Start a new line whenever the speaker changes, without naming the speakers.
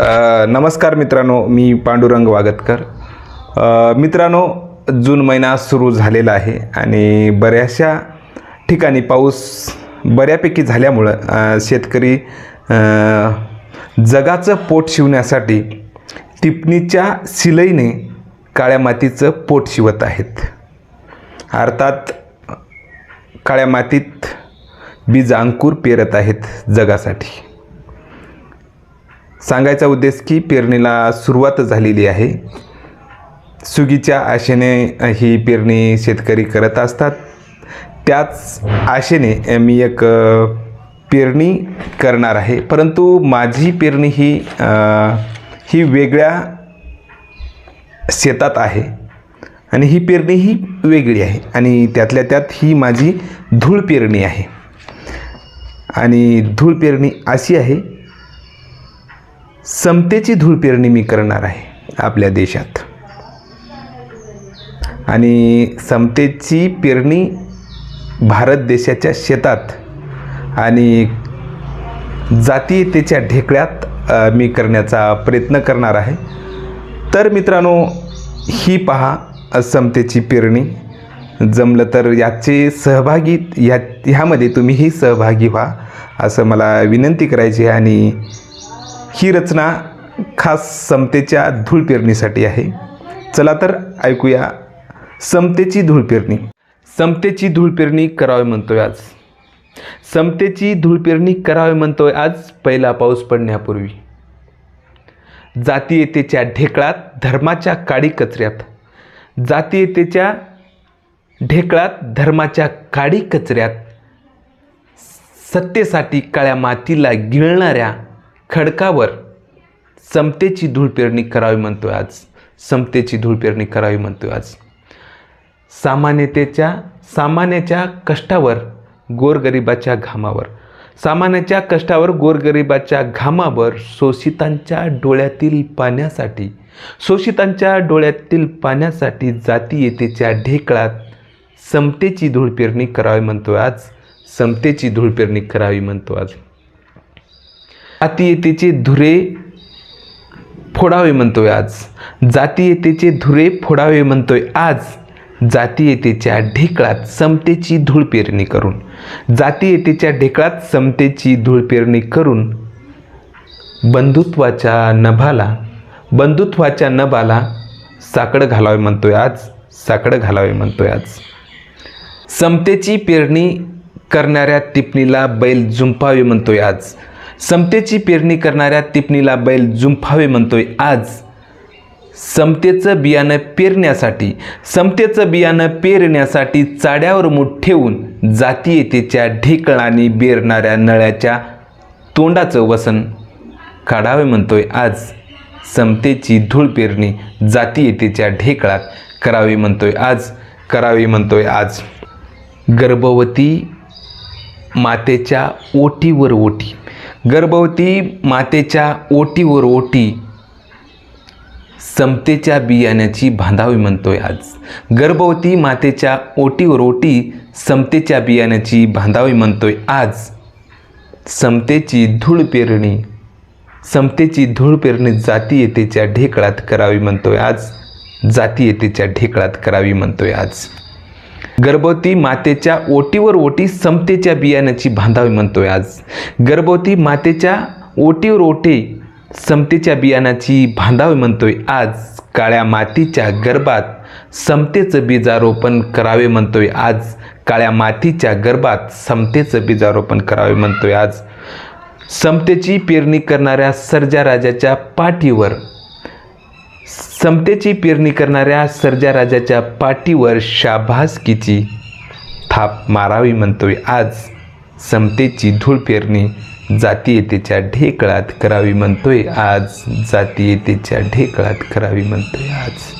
नमस्कार मित्रांनो मी पांडुरंग वागतकर. मित्रांनो जून महिना सुरू झालेला आहे आणि बऱ्याचशा ठिकाणी पाऊस बऱ्यापैकी झाल्यामुळं शेतकरी जगाचं पोट शिवण्यासाठी टिपणीच्या शिलईने काळ्या मातीचं पोट शिवत आहेत. अर्थात काळ्या मातीत बीज अंकुर पेरत आहेत जगासाठी. सांगायचा उद्देश की पेरणीला सुरुवात झालेली आहे. सुगीच्या आशेने ही पेरणी शेतकरी करत असतात. त्याच आशेने मी एक पेरणी करणार आहे. परंतु माझी पेरणी ही ही वेगळ्या शेतात आहे आणि ही पेरणी ही वेगळी आहे आणि त्यातल्या त्यात ही माझी धूळ पेरणी आहे. आणि धूळ पेरणी अशी आहे समतेची धूळ पेरणी मी करणार आहे आपल्या देशात. आणि समतेची पेरणी भारत देशाच्या शेतात आणि जातीयतेच्या ढेकळ्यात मी करण्याचा प्रयत्न करणार आहे. तर मित्रांनो ही पहा समतेची पेरणी. जमलं तर याचे सहभागी या ह्यामध्ये तुम्हीही सहभागी व्हा असं मला विनंती करायची आहे. आणि ही रचना खास समतेच्या धूळ पेरणीसाठी आहे. चला तर ऐकूया समतेची धूळ पेरणी समतेची धूळ पेरणी करावी म्हणतोय आज. समतेची धूळ पेरणी करावी म्हणतोय आज पहिला पाऊस पडण्यापूर्वी. जातीयतेच्या ढेकळात धर्माच्या काडी कचऱ्यात. जातीयतेच्या ढेकळात धर्माच्या काडी कचऱ्यात. सत्तेसाठी काळ्या मातीला गिळणाऱ्या खडकावर समतेची धूळ पेरणी करावी म्हणतोय आज. समतेची धूळ पेरणी करावी म्हणतोय आज. सामान्यतेच्या सामान्याच्या कष्टावर गोरगरिबाच्या घामावर. सामान्याच्या कष्टावर गोरगरिबाच्या घामावर शोषितांच्या डोळ्यातील पाण्यासाठी शोषितांच्या डोळ्यातील पाण्यासाठी जातीयतेच्या ढेकळात समतेची धूळ पेरणी करावी म्हणतोय आज. समतेची धूळ पेरणी करावी म्हणतो आज. अतियतेचे धुरे फोडावे म्हणतोय आज. जातीयतेचे धुरे फोडावे म्हणतोय आज. जातीयतेच्या ढेकळात समतेची धूळ पेरणी करून. जातीयतेच्या ढेकळात समतेची धूळ पेरणी करून बंधुत्वाच्या नभाला बंधुत्वाच्या नभाला साकडं घालावे म्हणतोय आज साकडं घालावे म्हणतोय आज. समतेची पेरणी करणाऱ्या टिपणीला बैल जुंपावे म्हणतोय आज. समतेची पेरणी करणाऱ्या टिपणीला बैल जुंपावे म्हणतोय. आज समतेचं बियाणं पेरण्यासाठी समतेचं बियाणं पेरण्यासाठी चाड्यावर मूठ ठेवून जातीयतेच्या ढेकळाने बेरणाऱ्या नळ्याच्या तोंडाचं वसन काढावे म्हणतोय. आज समतेची धूळ पेरणी जातीयतेच्या ढेकळात करावी म्हणतोय. आज करावी म्हणतोय. आज गर्भवती मातेच्या ओटीवर ओटी. गर्भवती मातेच्या ओटीवर ओटी समतेच्या बियाण्याची बांधावी म्हणतोय आज. गर्भवती मातेच्या ओटीवर ओटी समतेच्या बियाण्याची बांधावी म्हणतोय आज. समतेची धूळ पेरणी समतेची धूळ पेरणी जातीयतेच्या ढेकळात करावी म्हणतोय आज. जातीयतेच्या ढेकळात करावी म्हणतोय आज. गर्भवती मातेच्या ओटीवर ओटी समतेच्या बियाण्याची बांधावी म्हणतोय आज. गर्भवती मातेच्या ओटीवर ओटी समतेच्या बियाणाची बांधावी म्हणतोय आज. काळ्या मातीच्या गर्भात समतेचं बीजारोपण करावे म्हणतोय आज. काळ्या मातीच्या गर्भात समतेचं बीजारोपण करावे म्हणतोय आज. समतेची पेरणी करणाऱ्या सर्जा राजाच्या पाठीवर समतेची पेरणी करणाऱ्या सर्जा राजाच्या पाठीवर शाबासकीची थाप मारावी म्हणतोय. आज समतेची धूळ पेरणी जातीयतेच्या ढेकळात करावी म्हणतोय. आज जातीयतेच्या ढेकळात करावी म्हणतोय. आज